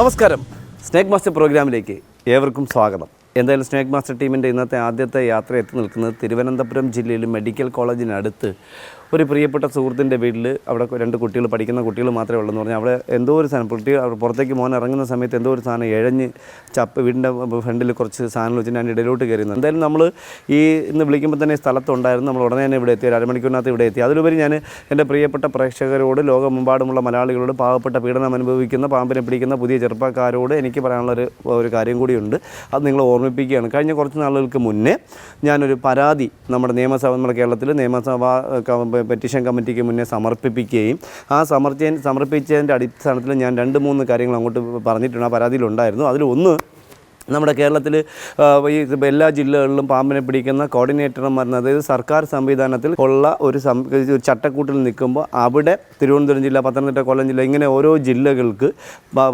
നമസ്കാരം. Snake master പ്രോഗ്രാമിലേക്ക് ഏവർക്കും സ്വാഗതം. എന്തായാലും സ്നേക് മാസ്റ്റർ ടീമിന്റെ ഇന്നത്തെ ആദ്യത്തെ യാത്ര എത്തി നിൽക്കുന്നത് തിരുവനന്തപുരം ജില്ലയിൽ മെഡിക്കൽ കോളേജിനടുത്ത് ഒരു പ്രിയപ്പെട്ട സുഹൃത്തിന്റെ വീട്ടിൽ അവിടെ രണ്ട് കുട്ടികൾ പഠിക്കുന്ന കുട്ടികൾ മാത്രമേ ഉള്ളൂ എന്ന് പറഞ്ഞാൽ അവിടെ എന്തോ ഒരു സാധനം കുട്ടി അവിടെ പുറത്തേക്ക് മോൻ ഇറങ്ങുന്ന സമയത്ത് എന്തോ ഒരു സാധനം ഇഴഞ്ഞ് ചപ്പ് വീടിന്റെ ഫ്രണ്ടിൽ കുറച്ച് സാധനങ്ങൾ വെച്ച് ഞാൻ ഇടയിലോട്ട് കയറുന്നത് എന്തായാലും നമ്മൾ ഈ ഇന്ന് വിളിക്കുമ്പോൾ തന്നെ സ്ഥലത്തുണ്ടായിരുന്നു. നമ്മൾ ഉടനെ തന്നെ ഇവിടെ എത്തി ഒരു അരമണിക്കൂറിനകത്ത് ഇവിടെ എത്തി. അതിലുപരി ഞാൻ എന്റെ പ്രിയപ്പെട്ട പ്രേക്ഷകരോട് ലോകമെമ്പാടുമുള്ള മലയാളികളോട് പാവപ്പെട്ട പീഡനം അനുഭവിക്കുന്ന പാമ്പിനെ പിടിക്കുന്ന പുതിയ ചെറുപ്പക്കാരോട് എനിക്ക് പറയാനുള്ള ഒരു ഒരു കാര്യം കൂടിയുണ്ട്. അത് നിങ്ങൾ ഓർമ്മിപ്പിക്കുകയാണ്. കഴിഞ്ഞ കുറച്ച് നാളുകൾക്ക് മുന്നേ ഞാനൊരു പരാതി നമ്മുടെ നിയമസഭ നമ്മുടെ കേരളത്തിൽ നിയമസഭാ പെറ്റീഷൻ കമ്മിറ്റിക്ക് മുന്നേ സമർപ്പിപ്പിക്കുകയും ആ സമർപ്പിച്ച സമർപ്പിച്ചതിന്റെ അടിസ്ഥാനത്തിൽ ഞാൻ രണ്ട് മൂന്ന് കാര്യങ്ങൾ അങ്ങോട്ട് പറഞ്ഞിട്ടുണ്ട് ആ പരാതിയിലുണ്ടായിരുന്നു. അതിൽ ഒന്ന് നമ്മുടെ കേരളത്തിൽ ഈ എല്ലാ ജില്ലകളിലും പാമ്പിനെ പിടിക്കുന്ന കോർഡിനേറ്റർമാർ അതായത് സർക്കാർ സംവിധാനത്തിൽ ഉള്ള ഒരു ചട്ടക്കൂട്ടിൽ നിൽക്കുമ്പോൾ അവിടെ തിരുവനന്തപുരം ജില്ല പത്തനംതിട്ട കൊല്ലം ജില്ല ഇങ്ങനെ ഓരോ ജില്ലകൾക്ക്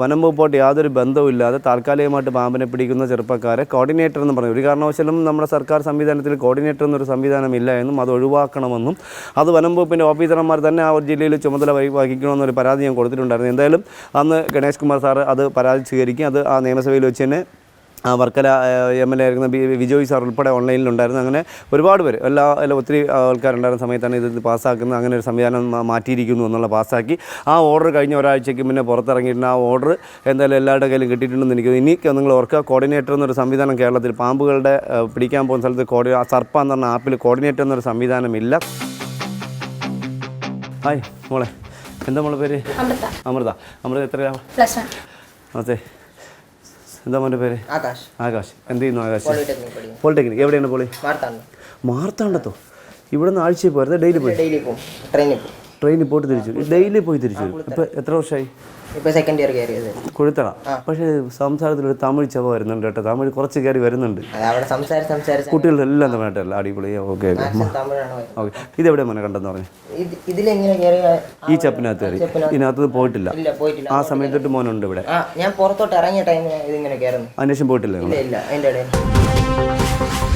വനം വകുപ്പായിട്ട് യാതൊരു ബന്ധവുമില്ലാതെ താൽക്കാലികമായിട്ട് പാമ്പിനെ പിടിക്കുന്ന ചെറുപ്പക്കാരെ കോർഡിനേറ്റർ എന്ന് പറഞ്ഞു ഒരു കാരണവശാലും നമ്മുടെ സർക്കാർ സംവിധാനത്തിൽ കോർഡിനേറ്റർ എന്നൊരു സംവിധാനം ഇല്ല എന്നും അത് ഒഴിവാക്കണമെന്നും അത് വനം വകുപ്പിന്റെ ഓഫീസർമാർ തന്നെ ആ ഒരു ജില്ലയിൽ ചുമതല വഹി- വഹിക്കണമെന്നൊരു പരാതി ഞാൻ കൊടുത്തിട്ടുണ്ടായിരുന്നു. എന്തായാലും അന്ന് ഗണേഷ് കുമാർ സാറ് അത് പരാതി സ്വീകരിക്കും. അത് ആ നിയമസഭയിൽ വെച്ച് തന്നെ വർക്കല എം എൽ എ ആയിരുന്ന ബി- വിജോയ് സാർ ഉൾപ്പെടെ ഓൺലൈനിലുണ്ടായിരുന്നു. അങ്ങനെ ഒരുപാട് പേര് എല്ലാ എല്ലാ ഒത്തിരി ആൾക്കാരുണ്ടായിരുന്ന സമയത്താണ് ഇത് പാസ്സാക്കുന്നത്. അങ്ങനെ ഒരു സംവിധാനം മാറ്റിയിരിക്കുന്നു എന്നുള്ള പാസ്സാക്കി. ആ ഓർഡർ കഴിഞ്ഞ ഒരാഴ്ചയ്ക്ക് മുന്നേ പുറത്തിറങ്ങിയിട്ടുണ്ട്. ആ ഓർഡർ എന്തായാലും എല്ലാവരുടെ കയ്യിലും കിട്ടിയിട്ടുണ്ടെന്ന് എനിക്ക്. ഇനി നിങ്ങൾ ഓർക്കുക. കോർഡിനേറ്റർ എന്നൊരു സംവിധാനം കേരളത്തിൽ പാമ്പുകളുടെ പിടിക്കാൻ പോകുന്ന സ്ഥലത്ത് കോർഡി സർപ്പ എന്ന് പറഞ്ഞ ആപ്പിൽ കോർഡിനേറ്റർ എന്നൊരു സംവിധാനമില്ല. ഹായ് മോളെ എന്താ മോളെ പേര്? അമൃത. അമൃത. അമൃത എത്രയാണ് അതെ. എന്താ മോന്റെ പേര്? ആകാശ്. ആകാശ്. എന്ത് ചെയ്യുന്നു ആകാശ്? പോളിടെക്നിക് എവിടെയാണ് പോളി? മാർത്താണ് മാർത്താണ്ടത്തോ ഇവിടെ നിന്ന് ആഴ്ചയിൽ പോയിരുന്നു ഡെയിലി പോയി. ഡെയിലി പോകും ട്രെയിനിൽ പോകും ട്രെയിനിൽ പോയിട്ട് തിരിച്ചു ഡെയിലി പോയി തിരിച്ചു ഇപ്പം എത്ര വർഷമായി? ഇപ്പോൾ സെക്കൻഡ് ഇയർ കയറിയത്. കൊഴുത്തള പക്ഷേ സംസാരത്തിൽ ഒരു തമിഴ് ചവ വരുന്നുണ്ട് കേട്ടോ. തമിഴ് കുറച്ച് കയറി വരുന്നുണ്ട്. അവിടെ സംസാരിച്ച് സംസാരിച്ച് കുട്ടികളെല്ലാം തമിഴായിട്ടല്ല അടിപൊളി. ഓക്കെ. ഓക്കെ. ഇതെവിടെ മോനെ കണ്ടെന്ന് പറഞ്ഞു? ഇത് ഇതിലെങ്ങനെ കയറി ഈ ചപ്പിനകത്ത് കയറി. ഇതിനകത്ത് പോയിട്ടില്ല. ആ സമയത്തൊട്ട് മോനുണ്ട് ഇവിടെ. ഞാൻ പുറത്തോട്ട് ഇറങ്ങിയ ടൈമിന് ഇതിങ്ങനെ കയറുന്നു. അതിനുശേഷം പോയിട്ടില്ല ഇല്ല ഇല്ല. അതിന്റെ ഇടയിൽ.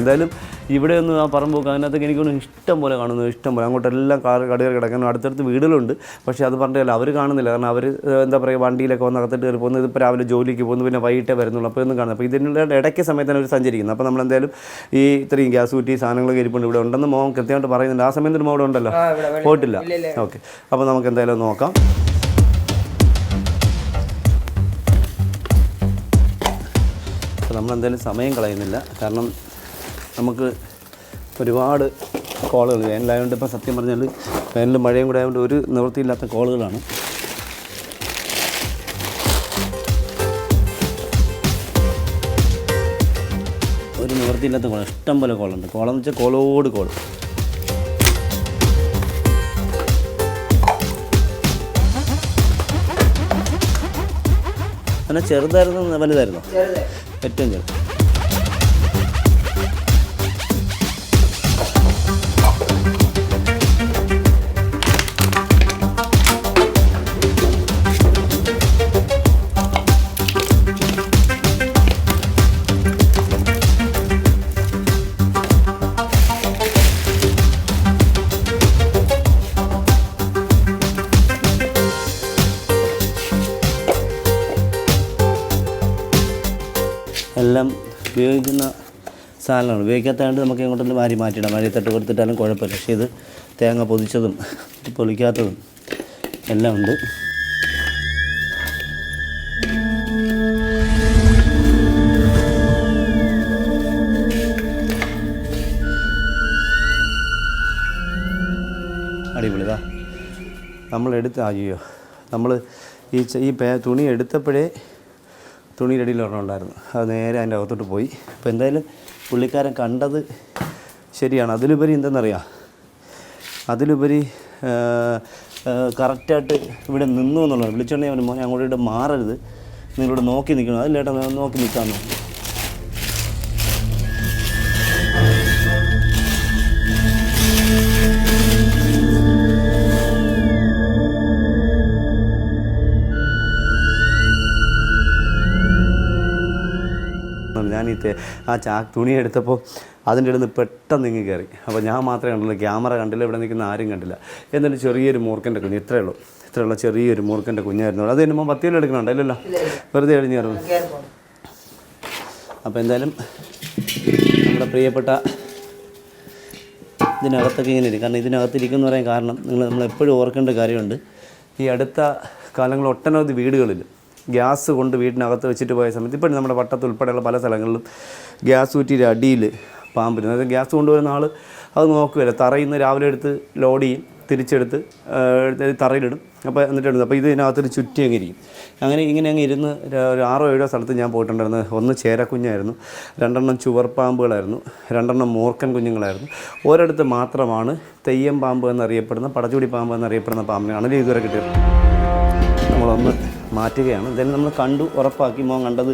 എന്തായാലും ഇവിടെ ഒന്ന് ആ പറമ്പ് നോക്കുക അതിനകത്തൊക്കെ എനിക്കൊന്ന് ഇഷ്ടം പോലെ കാണുന്നു ഇഷ്ടം പോലെ. അങ്ങോട്ടെല്ലാം കാർ കടകൾ കിടക്കുന്നു. അടുത്തടുത്ത് വീടുകളുണ്ട്. പക്ഷേ അത് പറഞ്ഞില്ല അവർ കാണുന്നില്ല. കാരണം അവർ എന്താ പറയുക വണ്ടിയിലൊക്കെ വന്ന് അകത്തിട്ട് കയറി പോകുന്നത് ഇപ്പോൾ രാവിലെ ജോലിക്ക് പോകുന്നു. പിന്നെ വൈകിട്ടേ വരുന്നുള്ളൂ. അപ്പോൾ ഒന്നും കാണുന്നത് അപ്പോൾ ഇതിനുള്ള ഇടയ്ക്ക് സമയത്താണ് അവർ സഞ്ചരിക്കുന്നത് അപ്പോൾ നമ്മൾ എന്തായാലും ഈ ഇത്രയും ഗ്യാസ് കുറ്റി സാധനങ്ങളൊക്കെ ഇരിപ്പുണ്ട്. ഇവിടെ ഉണ്ടെന്ന് മോൻ കൃത്യമായിട്ട് പറയുന്നുണ്ട്. ആ സമയത്ത് മോഡ് ഉണ്ടല്ലോ? പോയിട്ടില്ല. ഓക്കെ. അപ്പോൾ നമുക്ക് എന്തായാലും നോക്കാം. അപ്പോൾ നമ്മളെന്തായാലും സമയം കളയുന്നില്ല. കാരണം നമുക്ക് ഒരുപാട് കോളുകൾ. വേനലായതുകൊണ്ട് ഇപ്പം സത്യം പറഞ്ഞാൽ വേനലും മഴയും കൂടെ ആയതുകൊണ്ട് ഒരു നിവൃത്തിയില്ലാത്ത കോളുകളാണ്. ഒരു നിവൃത്തിയില്ലാത്ത കോൾ ഇഷ്ടം പോലെ കോളുണ്ട്. കോളെന്ന് വെച്ചാൽ കോളോട് കോൾ. അങ്ങനെ ചെറുതായിരുന്നു വലുതായിരുന്നു? ഏറ്റവും ചെറുത്. സാധനമാണ് ഉപയോഗിക്കാത്തതുകൊണ്ട് നമുക്ക് ഇങ്ങോട്ടൊന്ന് വാരി മാറ്റിയിടാം. വാരി തട്ട് കൊടുത്തിട്ടാലും കുഴപ്പമില്ല. പക്ഷേ ഇത് തേങ്ങ പൊതിച്ചതും പൊളിക്കാത്തതും എല്ലാം ഉണ്ട്. അടിപൊളിതാ നമ്മൾ എടുത്ത് അയ്യോ നമ്മൾ ഈ ഈ തുണി എടുത്തപ്പോഴേ തുണിയുടെ അടിയിൽ ഒരെണ്ണം ഉണ്ടായിരുന്നു. അത് നേരെ അതിന്റെ അകത്തോട്ട് പോയി. അപ്പോൾ എന്തായാലും പുള്ളിക്കാരൻ കണ്ടത് ശരിയാണ്. അതിലുപരി എന്തെന്നറിയാം? അതിലുപരി കറക്റ്റായിട്ട് ഇവിടെ നിന്നു എന്നുള്ളതാണ്. വിളിച്ചോണ്ടെങ്കിൽ അവൻ മോനെ അങ്ങോട്ട് മാറരുത്. നിങ്ങളോട് നോക്കി നിൽക്കണം. അതിലേട്ടാ നോക്കി നിൽക്കാമെന്ന് തെ- ആ ചാ തുണി എടുത്തപ്പോൾ അതിന്റെ ഇടയിൽ പെട്ടെന്ന് ഇങ്ങ് കയറി. അപ്പോൾ ഞാൻ മാത്രമേ കണ്ടുള്ളൂ ക്യാമറ കണ്ടില്ല ഇവിടെ നിൽക്കുന്ന ആരും കണ്ടില്ല. എന്നിട്ട് ചെറിയൊരു മൂർക്കന്റെ കുഞ്ഞ് ഇത്രയേ ഉള്ളൂ. ഇത്രയുള്ള ചെറിയൊരു മൂർക്കന്റെ കുഞ്ഞായിരുന്നു. അത് തന്നെ പത്ത് കിലോ എടുക്കണുണ്ട്? അല്ലല്ലോ വെറുതെ എഴുതി കയറുന്നു അപ്പോൾ എന്തായാലും നമ്മുടെ പ്രിയപ്പെട്ട ഇതിനകത്തൊക്കെ ഇങ്ങനെ ഇരിക്കും. കാരണം ഇതിനകത്തിരിക്കുന്ന പറയാൻ കാരണം നിങ്ങൾ നമ്മൾ എപ്പോഴും ഓർക്കേണ്ട കാര്യമുണ്ട്. ഈ അടുത്ത കാലങ്ങളിൽ ഒട്ടനവധി വീടുകളിൽ ഗ്യാസ് കൊണ്ട് വീടിനകത്ത് വെച്ചിട്ട് പോയ സമയത്ത് ഇപ്പോഴും നമ്മുടെ വട്ടത്ത് ഉൾപ്പെടെയുള്ള പല സ്ഥലങ്ങളിലും ഗ്യാസ് കുറ്റിയുടെ അടിയിൽ പാമ്പിരുന്നു അതായത് ഗ്യാസ് കൊണ്ടുവരുന്ന ആൾ അത് നോക്കുകയില്ല തറയിൽ നിന്ന് രാവിലെ എടുത്ത് ലോഡ് ചെയ്യും തിരിച്ചെടുത്ത് എടുത്ത് തറയിലിടും. അപ്പോൾ എന്നിട്ട് ഇടുന്നു അപ്പോൾ ഇത് ഇതിനകത്തൊരു ചുറ്റി അങ്ങ് ഇരിക്കും. അങ്ങനെ ഇങ്ങനെ അങ്ങ് ഇരുന്ന് ഒരു- ആറോ ഏഴോ സ്ഥലത്ത് ഞാൻ പോയിട്ടുണ്ടായിരുന്നു. ഒന്ന് ചേരക്കുഞ്ഞായിരുന്നു രണ്ടെണ്ണം ചുവർപ്പാമ്പുകളായിരുന്നു രണ്ടെണ്ണം മൂർക്കൻ കുഞ്ഞുങ്ങളായിരുന്നു. ഒരിടത്ത് മാത്രമാണ് തെയ്യം പാമ്പ് എന്നറിയപ്പെടുന്ന പടച്ചുടി പാമ്പ് എന്നറിയപ്പെടുന്ന പാമ്പിനെ പാമ്പിനാണ് ഇതുവരെ കിട്ടിയത് നമ്മളൊന്ന് മാറ്റുകയാണ്. എന്തായാലും നമ്മൾ കണ്ടു ഉറപ്പാക്കി. മോൻ കണ്ടത്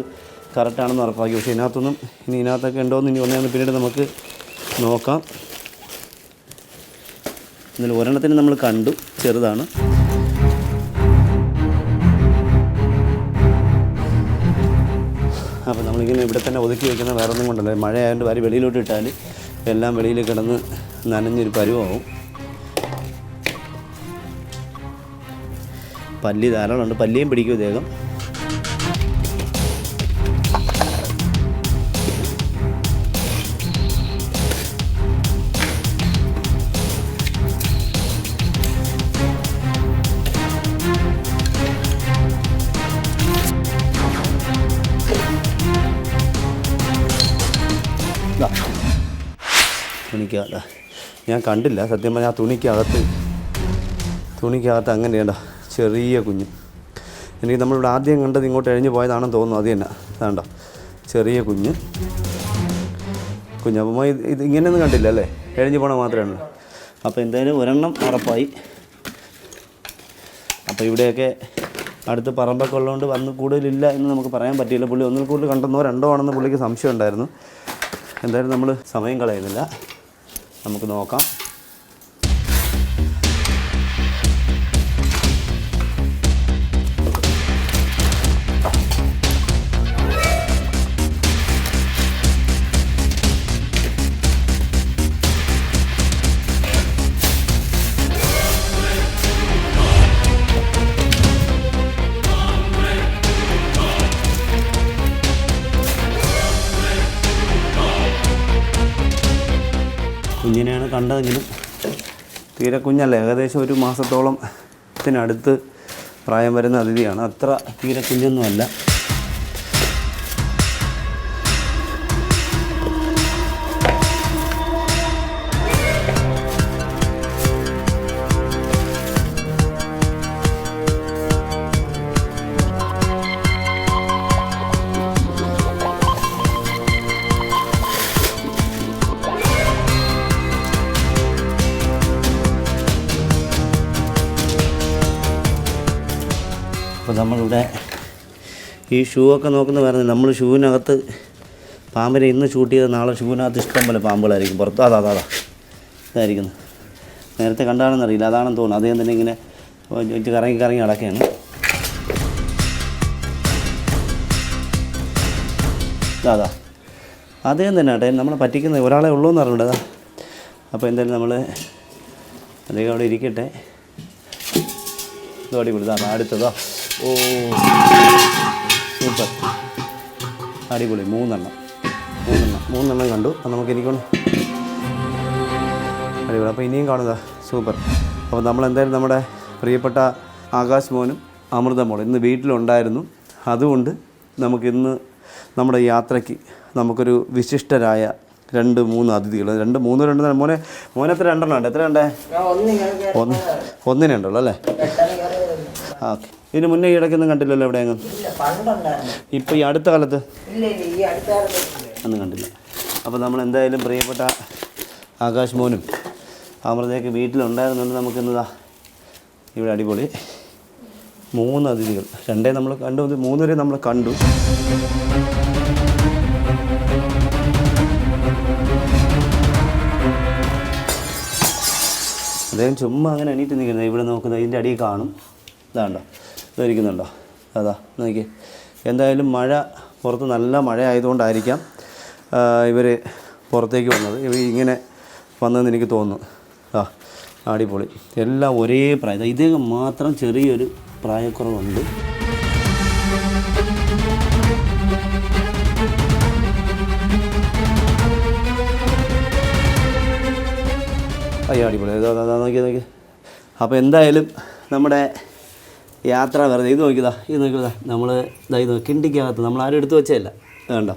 കറക്റ്റാണെന്ന് ഉറപ്പാക്കി. പക്ഷേ ഇതിനകത്തൊന്നും ഇനി ഇതിനകത്തൊക്കെ ഉണ്ടോയെന്ന് ഇനി ഒന്നേന്ന് പിന്നീട് നമുക്ക് നോക്കാം. ഇതിൽ ഒരെണ്ണത്തിന് നമ്മൾ കണ്ടു ചെറുതാണ്. അപ്പോൾ നമ്മളിങ്ങനെ ഇവിടെ തന്നെ ഒതുക്കി വയ്ക്കുന്ന വേറെ ഒന്നും കൊണ്ടല്ല. മഴ ആയതുകൊണ്ട് വാരി വെളിയിലോട്ട് ഇട്ടാൽ എല്ലാം വെളിയിൽ കിടന്ന് നനഞ്ഞൊരു പരുവാവും. പല്ലി ധാരാളമുണ്ട്. പല്ലിയും പിടിക്കും ഇദ്ദേഹം. തുണിക്കകത്ത് ഞാൻ കണ്ടില്ല. സത്യം പറഞ്ഞാൽ ആ തുണിക്കകത്ത് തുണിക്കകത്ത് അങ്ങനെയല്ല ചെറിയ കുഞ്ഞ്. എനിക്ക് നമ്മളിവിടെ ആദ്യം കണ്ടത് ഇങ്ങോട്ട് എഴിഞ്ഞു പോയതാണെന്ന് തോന്നുന്നു. അത് തന്നെ. വേണ്ട ചെറിയ കുഞ്ഞ്. കുഞ്ഞ്. അപ്പം ഇത് ഇത് ഇങ്ങനെയൊന്നും കണ്ടില്ല അല്ലേ? എഴിഞ്ഞു പോണ മാത്രമേ അപ്പോൾ എന്തായാലും ഒരെണ്ണം ഉറപ്പായി അപ്പോൾ ഇവിടെയൊക്കെ അടുത്ത് പറമ്പൊക്കെ ഉള്ളതുകൊണ്ട് വന്ന് കൂടുതലില്ല എന്ന് നമുക്ക് പറയാൻ പറ്റിയില്ല. പുള്ളി ഒന്നിൽ കൂടുതൽ കണ്ടെന്നോ രണ്ടോ ആണെന്ന് പുള്ളിക്ക് സംശയം ഉണ്ടായിരുന്നു എന്തായാലും നമ്മൾ സമയം കളയുന്നില്ല. നമുക്ക് നോക്കാം. കണ്ടതെങ്കിലും തീരെ കുഞ്ഞല്ല ഏകദേശം ഒരു മാസത്തോളം ത്തിനടുത്ത് പ്രായം വരുന്ന അതിഥിയാണ്. അത്ര തീരെ കുഞ്ഞൊന്നുമല്ല. അപ്പോൾ നമ്മളിവിടെ ഈ ഷൂ ഒക്കെ നോക്കുന്ന പറഞ്ഞാൽ നമ്മൾ ഷൂവിനകത്ത് പാമ്പിനെ ഇന്ന് ഷൂട്ട് ചെയ്ത് നാളെ ഷൂവിനകത്ത് ഇഷ്ടം പോലെ പാമ്പുകളായിരിക്കും. പുറത്ത് അതാ അതാ ഇതായിരിക്കുന്നു. നേരത്തെ കണ്ടാണെന്ന് അറിയില്ല അതാണെന്ന് തോന്നുന്നു. അദ്ദേഹം തന്നെ ഇങ്ങനെ കറങ്ങി കറങ്ങി അടക്കുകയാണ് അതാ. അദ്ദേഹം തന്നെ ആട്ടെ നമ്മളെ പറ്റിക്കുന്ന ഒരാളെ ഉള്ളൂ എന്ന് പറഞ്ഞിട്ട് അപ്പോൾ എന്തായാലും നമ്മൾ അദ്ദേഹം അവിടെ ഇരിക്കട്ടെ. ഇതോടി വിടുതാ അടുത്തതോ. ഓ. സൂപ്പർ. അടിപൊളി. മൂന്നെണ്ണം. മൂന്നെണ്ണം. മൂന്നെണ്ണം കണ്ടു. അപ്പം നമുക്ക് എനിക്കൊന്ന് അടിപൊളി. അപ്പോൾ ഇനിയും കാണുക സൂപ്പർ. അപ്പോൾ നമ്മൾ എന്തായാലും നമ്മുടെ പ്രിയപ്പെട്ട ആകാശ് മോനും അമൃത മോളും ഇന്ന് വീട്ടിലുണ്ടായിരുന്നു. അതുകൊണ്ട് നമുക്കിന്ന് നമ്മുടെ യാത്രയ്ക്ക് നമുക്കൊരു വിശിഷ്ടരായ രണ്ട് മൂന്ന് അതിഥികൾ. രണ്ട് മൂന്ന് രണ്ട് മോനെ മോനെ എത്ര രണ്ടെണ്ണം ഉണ്ട്? എത്ര ഉണ്ടേ? ഒന്ന് ഇങ്ങനെ ഒന്നിനെ ഉണ്ടല്ലോ അല്ലേ? ഓക്കെ. ഇതിന് മുന്നേ ഈ ഇടയ്ക്കൊന്നും കണ്ടില്ലല്ലോ എവിടെ അങ്ങ് ഇപ്പോൾ ഈ അടുത്ത കാലത്ത്? ഒന്നും കണ്ടില്ല. അപ്പോൾ നമ്മൾ എന്തായാലും പ്രിയപ്പെട്ട ആകാശ് മോനും അമൃതയൊക്കെ വീട്ടിലുണ്ടായിരുന്നുണ്ട് നമുക്ക് ഇന്നതാ ഇവിടെ അടിപൊളി മൂന്ന് അതിഥികൾ. രണ്ടേ നമ്മൾ കണ്ടു മൂന്ന് മൂന്നുപേരെ നമ്മൾ കണ്ടു. അദ്ദേഹം ചുമ്മാ അങ്ങനെ എണീറ്റ് നിൽക്കുന്നത്. ഇവിടെ നോക്കുന്നത് ഇതിന്റെ അടിയിൽ കാണും. ഇതാണ്ടോ? ഇതായിരിക്കുന്നുണ്ടോ അതാ നോക്കി. എന്തായാലും മഴ പുറത്ത് നല്ല മഴ ആയതുകൊണ്ടായിരിക്കാം ഇവർ പുറത്തേക്ക് വന്നത്. ഇവർ ഇങ്ങനെ വന്നതെന്ന് എനിക്ക് തോന്നുന്നു. ആ ആടിപൊളി എല്ലാം ഒരേ പ്രായം. ഇദ്ദേഹം മാത്രം ചെറിയൊരു പ്രായക്കുറവുണ്ട്. അയ്യോ അടിപൊളി. ഇതാ, ഇതാ, ഇതാ, നോക്കി നോക്കി. അപ്പോൾ എന്തായാലും നമ്മുടെ യാത്ര വെറുതെ. ഇത് നോക്കിയതാ ഇത് നോക്കിയതാ. നമ്മൾ ഇതായി നോക്കി കിണ്ടിക്കകത്ത് നമ്മൾ ആരും എടുത്തു വെച്ചതല്ല വേണ്ടോ.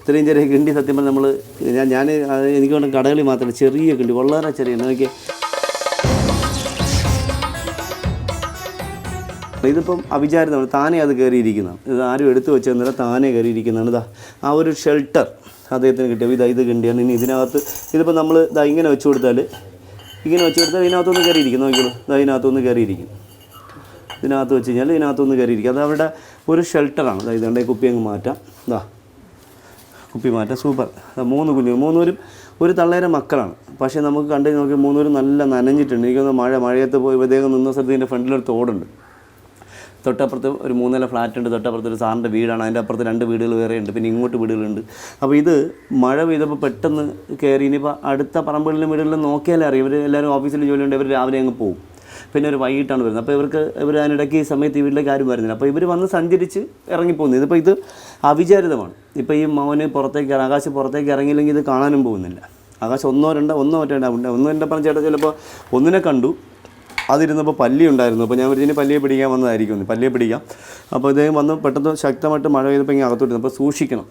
ഇത്രയും ചെറിയ കിണ്ടി സത്യം പറഞ്ഞാൽ നമ്മൾ ഞാൻ ഞാൻ എനിക്ക് വേണ്ട കടകളിൽ മാത്രമല്ല ചെറിയ കിണ്ടി വളരെ ചെറിയ നോക്കി ഇതിപ്പം അവിചാരിതമാണ് താനേ അത് കയറിയിരിക്കുന്നതാണ് ഇത് ആരും എടുത്തു വെച്ചെന്നില്ല താനേ കയറിയിരിക്കുന്നതാണ്. ഇതാ ആ ഒരു ഷെൽട്ടർ അദ്ദേഹത്തിന് കിട്ടിയത്. ഇതാ ഇത് കിണ്ടിയാണ്. ഇനി ഇതിനകത്ത് ഇതിപ്പോൾ നമ്മൾ ഇതാ ഇങ്ങനെ വെച്ചു കൊടുത്താൽ ഇങ്ങനെ വെച്ചു കൊടുത്താൽ ഇതിനകത്തൊന്ന് കയറിയിരിക്കും. നോക്കിയോളൂ ഇതാ ഇതിനകത്തൊന്ന് കയറിയിരിക്കും. ഇതിനകത്ത് വെച്ച് കഴിഞ്ഞാൽ ഇതിനകത്തൊന്ന് കയറിയിരിക്കും. അത് അവിടെ ഒരു ഷെൽട്ടറാണ് അതായത് ഇതുകൊണ്ട് കുപ്പി അങ്ങ് മാറ്റാം. ഇതാ കുപ്പി മാറ്റാം. സൂപ്പർ. മൂന്ന് കുഞ്ഞു മൂന്നൂരും ഒരു തള്ളേരെ മക്കളാണ്. പക്ഷേ നമുക്ക് കണ്ടു നോക്കി മൂന്നൂരും നല്ല നനഞ്ഞിട്ടുണ്ട്. എനിക്കൊന്ന് മഴ മഴയത്ത് പോയി ഇദ്ദേഹം നിന്ന സ്ഥലത്ത് ഇതിന്റെ ഫ്രണ്ടിലൊരു തോടുണ്ട്. തൊട്ടപ്പുറത്ത് ഒരു മൂന്നില ഫ്ലാറ്റ് ഉണ്ട്. തൊട്ടപ്പുറത്ത് ഒരു സാറിന്റെ വീടാണ്. അതിന്റെ അപ്പുറത്ത് രണ്ട് വീടുകൾ വേറെ ഉണ്ട്. പിന്നെ ഇങ്ങോട്ട് വീടുകളുണ്ട്. അപ്പോൾ ഇത് മഴ പെയ്തപ്പോൾ പെട്ടെന്ന് കയറി ഇനിയിപ്പോൾ അടുത്ത പറമ്പുകളിലും വീടുകളിലും നോക്കിയാലേ അറിയാം. ഇവർ എല്ലാവരും ഓഫീസിൽ ജോലിയുണ്ട്. ഇവർ രാവിലെ അങ്ങ് പോകും പിന്നെ ഒരു വൈകിട്ടാണ് വരുന്നത്. അപ്പോൾ ഇവർക്ക് ഇവർ അതിനിടയ്ക്ക് ഈ സമയത്ത് ഈ വീട്ടിലേക്ക് ആരും വരുന്നില്ല. അപ്പോൾ ഇവർ വന്ന് സഞ്ചരിച്ച് ഇറങ്ങിപ്പോകുന്നു. ഇതിപ്പോൾ ഇത് അവിചാരിതമാണ്. ഇപ്പോൾ ഈ മോന് പുറത്തേക്ക് ആകാശ് പുറത്തേക്ക് ഇറങ്ങിയില്ലെങ്കിൽ ഇത് കാണാനും പോകുന്നില്ല. ആകാശം ഒന്നോ രണ്ടോ ഒന്നോ മറ്റോ ഉണ്ട് ഒന്നോ രണ്ടോ പറഞ്ഞ ചേട്ടാ ചിലപ്പോൾ ഒന്നിനെ കണ്ടു. അതിരുന്നപ്പോൾ പല്ലി ഉണ്ടായിരുന്നു. അപ്പോൾ ഞാൻ ഇതിന് പല്ലിയെ പിടിക്കാൻ വന്നതായിരിക്കും. പല്ലിയെ പിടിക്കാം. അപ്പോൾ ഇദ്ദേഹം വന്ന് പെട്ടെന്ന് ശക്തമായിട്ട് മഴ പെയ്തപ്പോൾ ഇങ്ങനെ അകത്തോട്ടിരുന്നു അപ്പോൾ സൂക്ഷിക്കണം.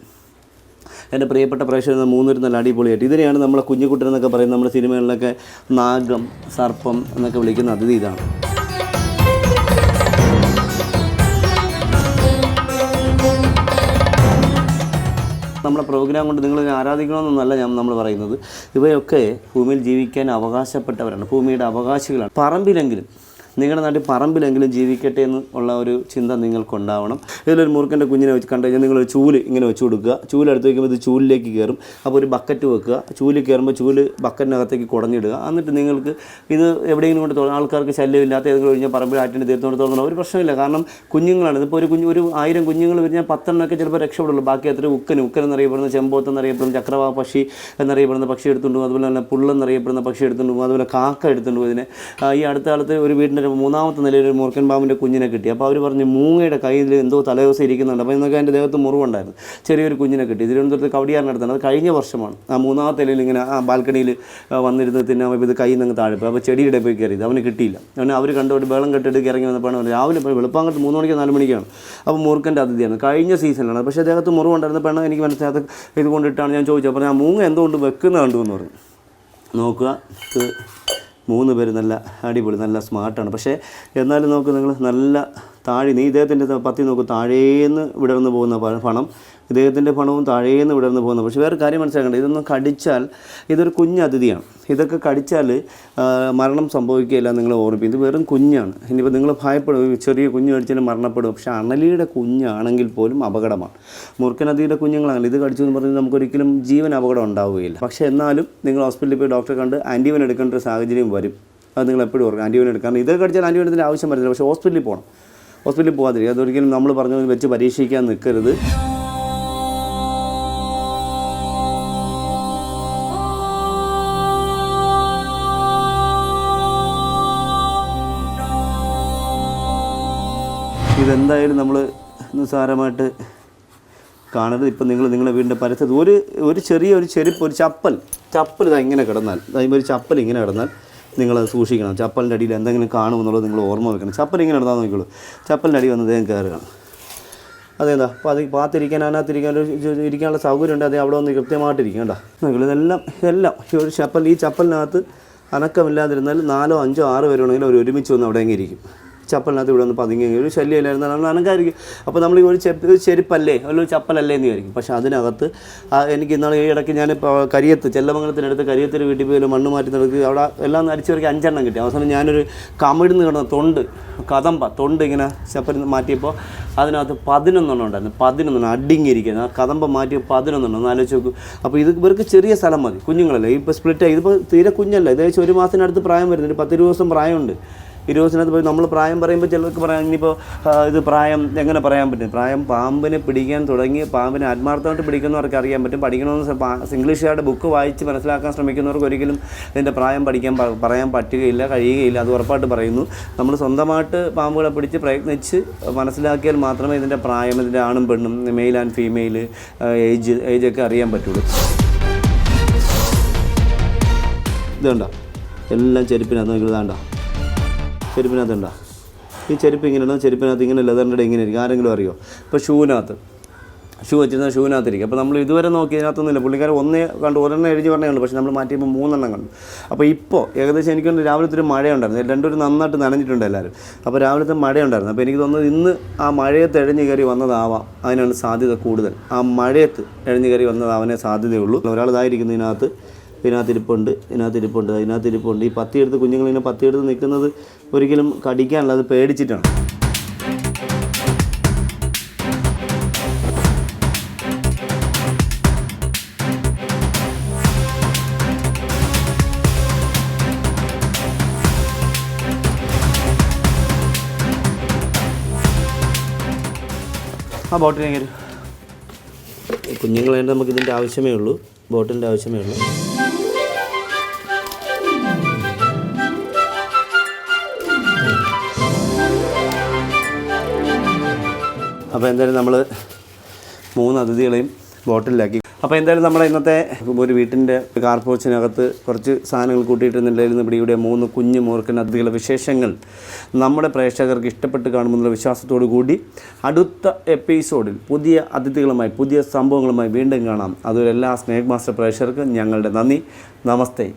എന്റെ പ്രിയപ്പെട്ട പ്രേക്ഷകർ മൂന്നൊരു നല്ല അടിപൊളിയായിട്ട്. ഇതിനെയാണ് നമ്മളെ കുഞ്ഞുകുട്ടൻ എന്നൊക്കെ പറയുന്നത്. നമ്മുടെ സിനിമകളിലൊക്കെ നാഗം സർപ്പം എന്നൊക്കെ വിളിക്കുന്ന അതിഥി ഇതാണ്. നമ്മുടെ പ്രോഗ്രാം കൊണ്ട് നിങ്ങൾ ആരാധിക്കണമെന്നല്ല ഞാൻ നമ്മൾ പറയുന്നത്. ഇവയൊക്കെ ഭൂമിയിൽ ജീവിക്കാൻ അവകാശപ്പെട്ടവരാണ്. ഭൂമിയുടെ അവകാശികളാണ്. പറമ്പിലെങ്കിലും നിങ്ങളുടെ നാട്ടിൽ പറമ്പിലെങ്കിലും ജീവിക്കട്ടെ എന്ന് ഉള്ള ഒരു ചിന്ത നിങ്ങൾക്കുണ്ടാവണം. ഇതിലൊരു മുറുക്കന്റെ കുഞ്ഞിനെ വെച്ച് കണ്ടു കഴിഞ്ഞാൽ നിങ്ങളൊരു ചൂൽ ഇങ്ങനെ വെച്ച് കൊടുക്കുക. ചൂൽ എടുത്ത് വയ്ക്കുമ്പോൾ ഇത് ചൂലിലേക്ക് കയറും. അപ്പോൾ ഒരു ബക്കറ്റ് വെക്കുക. ചൂൽ കയറുമ്പോൾ ചൂൽ ബക്കറ്റിനകത്തേക്ക് കുടഞ്ഞിടുക. എന്നിട്ട് നിങ്ങൾക്ക് ഇത് എവിടെയെങ്കിലും കൊണ്ട് ആൾക്കാർക്ക് ശല്യമില്ലാത്ത ഏതെങ്കിലും ഒഴിഞ്ഞാൽ പറമ്പിൽ ആറ്റിന്റെ തോന്നുന്ന ഒരു പ്രശ്നമില്ല. കാരണം കുഞ്ഞുങ്ങളാണ്. ഇതിപ്പോൾ ഒരു കുഞ്ഞ് ഒരു ആയിരം കുഞ്ഞുങ്ങൾ കഴിഞ്ഞാൽ പത്തെണ്ണമൊക്കെ ചിലപ്പോൾ രക്ഷപ്പെടുള്ളൂ. ബാക്കി അത്ര ഉക്കന് ഉക്കൻ എന്നറിയപ്പെടുന്ന ചെമ്പോത്ത് എന്നറിയപ്പെടുന്ന ചക്രവാ പക്ഷി എന്നറിയപ്പെടുന്ന പക്ഷി എടുത്തുകൊണ്ട് അതുപോലെ തന്നെ പുള്ളെന്നറിയപ്പെടുന്ന പക്ഷി എടുത്തുകൊണ്ട് അതുപോലെ കാക്ക എടുത്തുകൊണ്ട് ഇതിനെ. ഈ അടുത്ത കാലത്ത് ഒരു വീടിന്റെ ഒരു മൂന്നാമത്തെ നിലയിൽ ഒരു മുറുക്കൻ പാമ്പിന്റെ കുഞ്ഞിനെ കിട്ടി. അപ്പോൾ അവർ പറഞ്ഞു മൂങ്ങയുടെ കയ്യിൽ എന്തോ തലേദിവസം ഇരിക്കുന്നുണ്ട്. അപ്പോൾ ഇന്നൊക്കെ എന്റെ ദേഹത്ത് മുറിവുണ്ടായിരുന്നു. ചെറിയൊരു കുഞ്ഞിനെ കിട്ടി. തിരുവനന്തപുരത്ത് കവടിയാറിനടുത്താണ് അത് കഴിഞ്ഞ വർഷമാണ്. ആ മൂന്നാമത്തെ നിലയിൽ ഇങ്ങനെ ആ ബാൽക്കണിയിൽ വന്നിരുന്ന് തിന്നാൻ പോയപ്പോൾ ഇത് കയ്യിൽ നിന്ന് താഴെ അപ്പോൾ ചെടിയുടെ പോയി കയറിയത്. അവന് കിട്ടിയില്ല. അവന് അവർ കണ്ടുകൊണ്ട് വെള്ളം കെട്ടിട്ട് ഇറങ്ങി വന്നപ്പോൾ രാവിലെ വെളുപ്പാങ്കത്ത് മൂന്ന് മണിക്ക് നാല് മണിക്കാണ്. അപ്പോൾ മുറുക്കന്റെ അതിഥിയാണ്. കഴിഞ്ഞ സീസണിലാണ്. പക്ഷേ അദ്ദേഹത്ത് മുറിവുണ്ടായിരുന്ന പെണ്ണ് എനിക്ക് മനസ്സിലായത് ഇത് കൊണ്ടിട്ടാണ് ഞാൻ ചോദിച്ചത്. അപ്പോൾ ഞാൻ മൂങ്ങ എന്തുകൊണ്ട് വെക്കുന്ന പറഞ്ഞു. നോക്കുക. മൂന്ന് പേര് നല്ല അടിപൊളി നല്ല സ്മാർട്ടാണ്. പക്ഷേ എന്നാലും നോക്ക് നിങ്ങൾ നല്ല താഴെ നീ ഇദ്ദേഹത്തിന്റെ പത്തി നോക്ക് താഴേന്ന് വിടർന്നു പോകുന്ന പണം ഇദ്ദേഹത്തിന്റെ പണവും താഴേന്ന് വിടർന്നു പോകുന്ന പക്ഷേ വേറെ കാര്യം മനസ്സിലാക്കേണ്ടത് ഇതൊന്നും കടിച്ചാൽ ഇതൊരു കുഞ്ഞ് അതിഥിയാണ്. ഇതൊക്കെ കടിച്ചാൽ മരണം സംഭവിക്കുകയില്ല നിങ്ങൾ ഓർമ്മിപ്പിക്കും. ഇത് വെറും കുഞ്ഞാണ്. ഇനിയിപ്പോൾ നിങ്ങൾ ഭയപ്പെടും ചെറിയ കുഞ്ഞ് കടിച്ചാലും മരണപ്പെടും. പക്ഷേ അണലിയുടെ കുഞ്ഞാണെങ്കിൽ പോലും അപകടമാണ്. മുറുക്കനദിയുടെ കുഞ്ഞുങ്ങളാണെങ്കിൽ ഇത് കടിച്ചു എന്ന് പറഞ്ഞാൽ നമുക്കൊരിക്കലും ജീവൻ അപകടം ഉണ്ടാവുകയില്ല. പക്ഷേ എന്നാലും നിങ്ങൾ ഹോസ്പിറ്റലിൽ പോയി ഡോക്ടറെ കണ്ട് ആന്റിവൻ എടുക്കേണ്ട ഒരു സാഹചര്യം വരും. അത് നിങ്ങൾ എപ്പോഴും ഓർക്കും ആന്റിവൻ എടുക്കാം ഇത് കടിച്ചാൽ ആന്റിവനത്തിന്റെ ആവശ്യം വരുന്നില്ല പക്ഷേ ഹോസ്പിറ്റലിൽ പോകണം ഹോസ്പിറ്റലിൽ പോകാതിരിക്കുക അതൊരിക്കലും നമ്മൾ പറഞ്ഞത് വെച്ച് പരീക്ഷിക്കാൻ നിൽക്കരുത്. ഇതെന്തായാലും നമ്മൾ നിസ്സാരമായിട്ട് കാണരുത്. ഇപ്പം നിങ്ങൾ നിങ്ങളുടെ വീടിന്റെ പരിസരത്ത് ഒരു ഒരു ചെറിയ ഒരു ചെരുപ്പ് ഒരു ചപ്പൽ. ചപ്പൽ ഇതാ ഇങ്ങനെ കിടന്നാൽ. അതായത് ഒരു ചപ്പൽ ഇങ്ങനെ കിടന്നാൽ നിങ്ങളത് സൂക്ഷിക്കണം. ചപ്പലിന്റെ അടിയിൽ എന്തെങ്കിലും കാണുമെന്നുള്ളത് നിങ്ങൾ ഓർമ്മ വെക്കണം. ചപ്പൽ ഇങ്ങനെ കിടന്നാൽ നോക്കിക്കോളൂ. ചപ്പലിന്റെ അടി വന്ന് അദ്ദേഹം കയറുകയാണ് അതെന്താ? അപ്പോൾ അത് പാത്തിരിക്കാൻ അതിനകത്തിരിക്കാൻ ഇരിക്കാനുള്ള സൗകര്യം ഉണ്ട് അത് അവിടെ ഒന്ന് കൃത്യമായിട്ടിരിക്കും കേട്ടോ. ഇതെല്ലാം ഇതെല്ലാം ഈ ഒരു ചപ്പൽ ഈ ചപ്പലിനകത്ത് അനക്കമില്ലാതിരുന്നാൽ നാലോ അഞ്ചോ ആറ് പേരുണ്ടെങ്കിൽ അവർ ഒരുമിച്ച് വന്ന് അവിടെ ഇരിക്കും. ചപ്പലിനകത്ത് ഇവിടെ ഒന്ന് പതുങ്ങി ഒരു ശല്യമില്ലായിരുന്നു. നമ്മൾ അനങ്കാരിക്കും അപ്പോൾ നമ്മൾ ഒരു ചെപ്പ് ചെരുപ്പല്ലേ? അല്ലെങ്കിൽ ഒരു ചപ്പലല്ലേ എന്ന് വിചാരിക്കും പക്ഷേ അതിനകത്ത് എനിക്ക് ഇന്നാൾ ഈ ഇടയ്ക്ക് ഞാൻ കരിയത്ത് ചെല്ലമംഗലത്തിനടുത്ത് കരിയത്തിന് വീട്ടിൽ പോയി മണ്ണ് മാറ്റി നടക്കുക അവിടെ എല്ലാം അരിച്ചവർക്ക് അഞ്ചെണ്ണം കിട്ടി. അവസാനം ഞാനൊരു കമിഴ്ന്ന് കിടന്ന തൊണ്ട് കദമ്പ തൊണ്ട് ഇങ്ങനെ ചപ്പലിൽ മാറ്റിയപ്പോൾ അതിനകത്ത് പതിനൊന്നെണ്ണം ഉണ്ടായിരുന്നു. പതിനൊന്നെണ്ണം അടിങ്ങിയിരിക്കുന്നത് ആ കദമ്പ മാറ്റി പതിനൊന്നെണ്ണം. ഒന്ന് ആലോചിച്ച് നോക്കും. അപ്പോൾ ഇത് ഇവർക്ക് ചെറിയ സ്ഥലം മതി. കുഞ്ഞുങ്ങളല്ലേ? ഇപ്പോൾ സ്പ്ലിറ്റ് ആയി. ഇതിപ്പോൾ തീരെ കുഞ്ഞല്ല. ഏകദേശം ഒരു മാസത്തിനടുത്ത് പ്രായം വരുന്നുണ്ട്. പത്ത് ഇരുപത് ദിവസം പ്രായമുണ്ട്. ഇരുപത് പോയി നമ്മൾ പ്രായം പറയുമ്പോൾ ചിലർക്ക് പറയാം ഇനിയിപ്പോൾ ഇത് പ്രായം എങ്ങനെ പറയാൻ പറ്റും? പ്രായം പാമ്പിനെ പിടിക്കാൻ തുടങ്ങി പാമ്പിനെ ആത്മാർത്ഥമായിട്ട് പിടിക്കുന്നവർക്ക് അറിയാൻ പറ്റും. പഠിക്കണമെന്ന് ഇംഗ്ലീഷുകാരുടെ ബുക്ക് വായിച്ച് മനസ്സിലാക്കാൻ ശ്രമിക്കുന്നവർക്ക് ഒരിക്കലും ഇതിന്റെ പ്രായം പഠിക്കാൻ പറയാൻ പറ്റുകയില്ല കഴിയുകയില്ല അത് ഉറപ്പായിട്ട് പറയുന്നു. നമ്മൾ സ്വന്തമായിട്ട് പാമ്പുകളെ പിടിച്ച് പ്രയത്നിച്ച് മനസ്സിലാക്കിയാൽ മാത്രമേ ഇതിന്റെ പ്രായം ഇതിന്റെ ആണും പെണ്ണും മെയിൽ ആൻഡ് ഫീമെയിൽ ഏജ് ഏജൊക്കെ അറിയാൻ പറ്റുള്ളൂ. ഇതുണ്ടോ? എല്ലാം ചെരുപ്പിനകത്ത് നിങ്ങൾ ഇതാണ്ടോ? ചെരുപ്പിനകത്ത് ഉണ്ടോ ഈ ചെരുപ്പ് ഇങ്ങനെ ഉണ്ടോ ചെരുപ്പിനകത്ത് ഇങ്ങനെ ലെതറിന്റെ ഇങ്ങനെ ഇരിക്കും ആരെങ്കിലും അറിയോ? ഇപ്പോൾ ഷൂവിനകത്ത്. ഷൂ വെച്ചിരുന്ന ഷൂവിനകത്തിരിക്കും. അപ്പോൾ നമ്മൾ ഇതുവരെ നോക്കി ഇതിനകത്തൊന്നുമില്ല. പുള്ളിക്കാരൻ ഒന്നേ കണ്ടു ഒരെണ്ണം എഴുതി പറഞ്ഞേ ഉള്ളൂ പക്ഷേ നമ്മൾ മാറ്റിയപ്പോൾ മൂന്നെണ്ണം കണ്ടു. അപ്പോൾ ഇപ്പോൾ ഏകദേശം എനിക്കൊന്ന് രാവിലത്തെ ഒരു മഴയുണ്ടായിരുന്നു. രണ്ടുപേരും നന്നായിട്ട് നനഞ്ഞിട്ടുണ്ട് എല്ലാവരും. അപ്പോൾ രാവിലത്തെ മഴയുണ്ടായിരുന്നു. അപ്പോൾ എനിക്ക് തോന്നുന്നത് ഇന്ന് ആ മഴയത്ത് എഴഞ്ഞു കയറി വന്നതാവാം. അതിനാണ് സാധ്യത കൂടുതൽ. ആ മഴയത്ത് എഴഞ്ഞു കയറി വന്നതാവാനേ സാധ്യതയുള്ളൂ. ഒരാൾ ഇതായിരിക്കുന്നു ഇതിനകത്ത്. ഇതിനകത്ത് ഇരിപ്പുണ്ട് ഇതിനകത്ത് ഇരിപ്പുണ്ട് അതിനകത്ത് ഇരിപ്പുണ്ട് ഈ പത്തിയെടുത്ത് കുഞ്ഞുങ്ങളിങ്ങനെ പത്തിയെടുത്ത് നിൽക്കുന്നത് ഒരിക്കലും കടിക്കാനല്ല അത് പേടിച്ചിട്ടാണ്. ആ ബോട്ടിലേക്ക്. കുഞ്ഞുങ്ങളായിട്ട് നമുക്ക് ഇതിന്റെ ആവശ്യമേ ഉള്ളൂ. ബോട്ടിന്റെ ആവശ്യമേ ഉള്ളൂ. അപ്പോൾ എന്തായാലും നമ്മൾ മൂന്ന് അതിഥികളെയും ബോട്ടിലാക്കി അപ്പോൾ എന്തായാലും നമ്മുടെ ഇന്നത്തെ ഒരു വീട്ടിന്റെ കാർപോച്ചിനകത്ത് കുറച്ച് സാധനങ്ങൾ കൂട്ടിയിട്ടുണ്ടായിരുന്നു ഇവിടെ ഇവിടെ മൂന്ന് കുഞ്ഞു മൂർക്കൻ അതിഥികളുടെ വിശേഷങ്ങൾ നമ്മുടെ പ്രേക്ഷകർക്ക് ഇഷ്ടപ്പെട്ട് കാണുമെന്നുള്ള വിശ്വാസത്തോടു കൂടി അടുത്ത എപ്പിസോഡിൽ പുതിയ അതിഥികളുമായി പുതിയ സംഭവങ്ങളുമായി വീണ്ടും കാണാം. അതുവരെ എല്ലാ സ്നേഹ് മാസ്റ്റർ പ്രേക്ഷകർക്കും ഞങ്ങളുടെ നന്ദി. നമസ്തേ.